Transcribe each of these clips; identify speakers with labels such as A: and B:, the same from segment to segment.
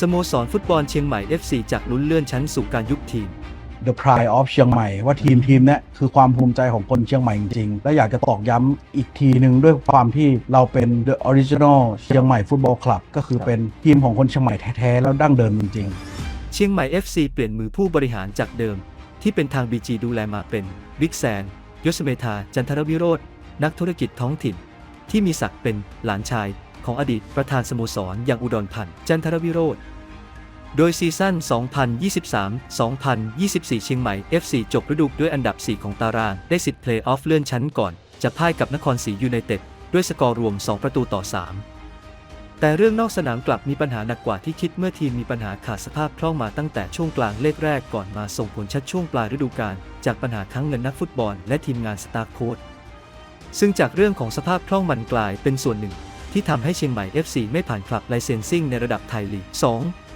A: สโมสรฟุตบอลเชียงใหม่ FC จากลุ้นเลื่อนชั้นสู่การยุบทีม
B: The Pride of เชียงใหม่ว่าทีมทีมเนี้ยคือความภูมิใจของคนเชียงใหม่จริงๆ และอยากจะตอกย้ำอีกทีหนึ่งด้วยความที่เราเป็น The Original เชียงใหม่ฟุตบอลคลับก็คือเป็นทีมของคนเชียงใหม่แท้ๆ แล้วดั้งเดิมจริงๆ
A: เชียงใหม่ FC เปลี่ยนมือผู้บริหารจากเดิม ที่เป็นทาง BG ดูแลมาเป็นบิ๊กแซนยศเมธาจันทรวิโรจน์นักธุรกิจท้องถิ่น ที่มีศักดิ์เป็นหลานชาย ของอดีตประธานสโมสรอย่างอุดรพันธ์จันทรวิโรจน์โดยซีซั่น 2023-2024 เชียงใหม่ FC จบฤดูด้วยอันดับ 4 ของตาราง ได้สิทธิ์เพลย์ออฟเลื่อนชั้นก่อน จะพ่ายกับนครศรียูไนเต็ด ด้วยสกอร์รวม 2 ประตูต่อ 3 แต่เรื่องนอกสนามกลับมีปัญหาหนักกว่าที่คิดเมื่อทีมมีปัญหาขาดสภาพคล่องมาตั้งแต่ช่วงกลางเลขแรกก่อนมาส่งผลชัดช่วงปลายฤดูกาลจากปัญหาค้งเงินนักฟุตบอลและทีมงานสตาร์โค้ดซึ่งจากเรื่องของสภาพคล่องมันกลายเป็นส่วนหนึ่ง ที่ทำให้เชียงใหม่ FC ไม่ผ่านคลับไลเซนซิ่งในระดับไทยลีก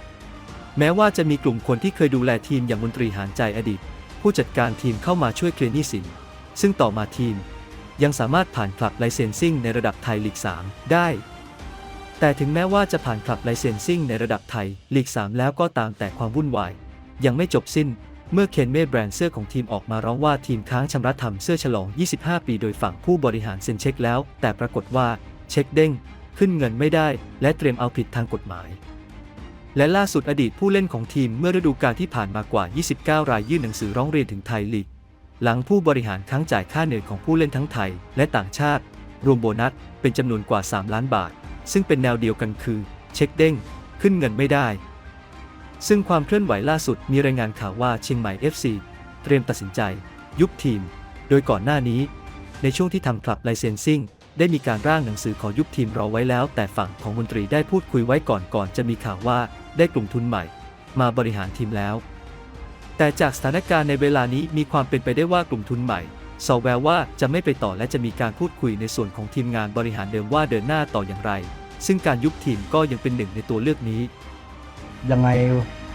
A: 2 แม้ว่าจะมีกลุ่มคนที่เคยดูแลทีมอย่างมนตรีหารใจอดีต ผู้จัดการทีมเข้ามาช่วยเคลียร์หนี้สิน ซึ่งต่อมาทีม ยังสามารถผ่านคลับไลเซนซิ่งในระดับไทยลีก 3 ได้แต่ถึงแม้ว่าจะผ่านคลับไลเซนซิ่งในระดับไทยลีก 3 แล้วก็ตามแต่ความวุ่นวาย ยังไม่จบสิ้น เมื่อเคนเมดแบรนด์เสื้อของทีมออกมาร้องว่าทีมค้างชำระทำเสื้อฉลอง 25 ปี โดยฝั่งผู้บริหารเซ็นเช็คแล้ว แต่ปรากฏว่าเช็คเด้ง ขึ้นเงินไม่ได้ และเตรียมเอาผิดทางกฎหมาย และล่าสุดอดีตผู้เล่นของทีมเมื่อฤดูกาลที่ผ่านมากว่า 29 รายยื่นหนังสือร้องเรียนถึงไทยลีก หลังผู้บริหารค้างจ่ายค่าเหนื่อยของผู้เล่นทั้งไทย และต่างชาติ รวมโบนัสเป็นจำนวนกว่า 3 ล้านบาท ซึ่งเป็นแนวเดียวกันคือ เช็คเด้ง ขึ้นเงินไม่ได้ ซึ่งความเคลื่อนไหวล่าสุดมีรายงานข่าวว่าเชียงใหม่ FC เตรียมตัดสินใจ ยุบทีม โดยก่อนหน้านี้ ในช่วงที่ทำคลับไลเซนซิ่ง ได้มีการร่างหนังสือขอยุบทีมรอไว้แล้ว แต่ฝั่งของมนตรีได้พูดคุยไว้ก่อนก่อนจะมีข่าวว่าได้กลุ่มทุนใหม่ มาบริหารทีมแล้ว แต่จากสถานการณ์ในเวลานี้มีความเป็นไปได้ว่ากลุ่มทุนใหม่สอแววว่าจะไม่ไปต่อและจะมีการพูดคุยในส่วนของทีมงานบริหารเดิมว่าเดินหน้าต่ออย่างไร ซึ่งการยุบทีมก็ยังเป็นหนึ่งในตัวเลือกนี้
B: ยังไง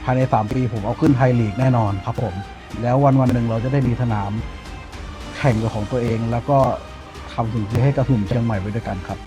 B: ภายใน 3 ปีผมเอาขึ้นไทยลีกแน่นอนครับผม แล้ววันวันหนึ่งเราจะได้มีสนามแข่งกับของตัวเองแล้วก็ ทำสิ่งที่ให้กระหึ่มเชียงใหม่ไว้ด้วยกันครับ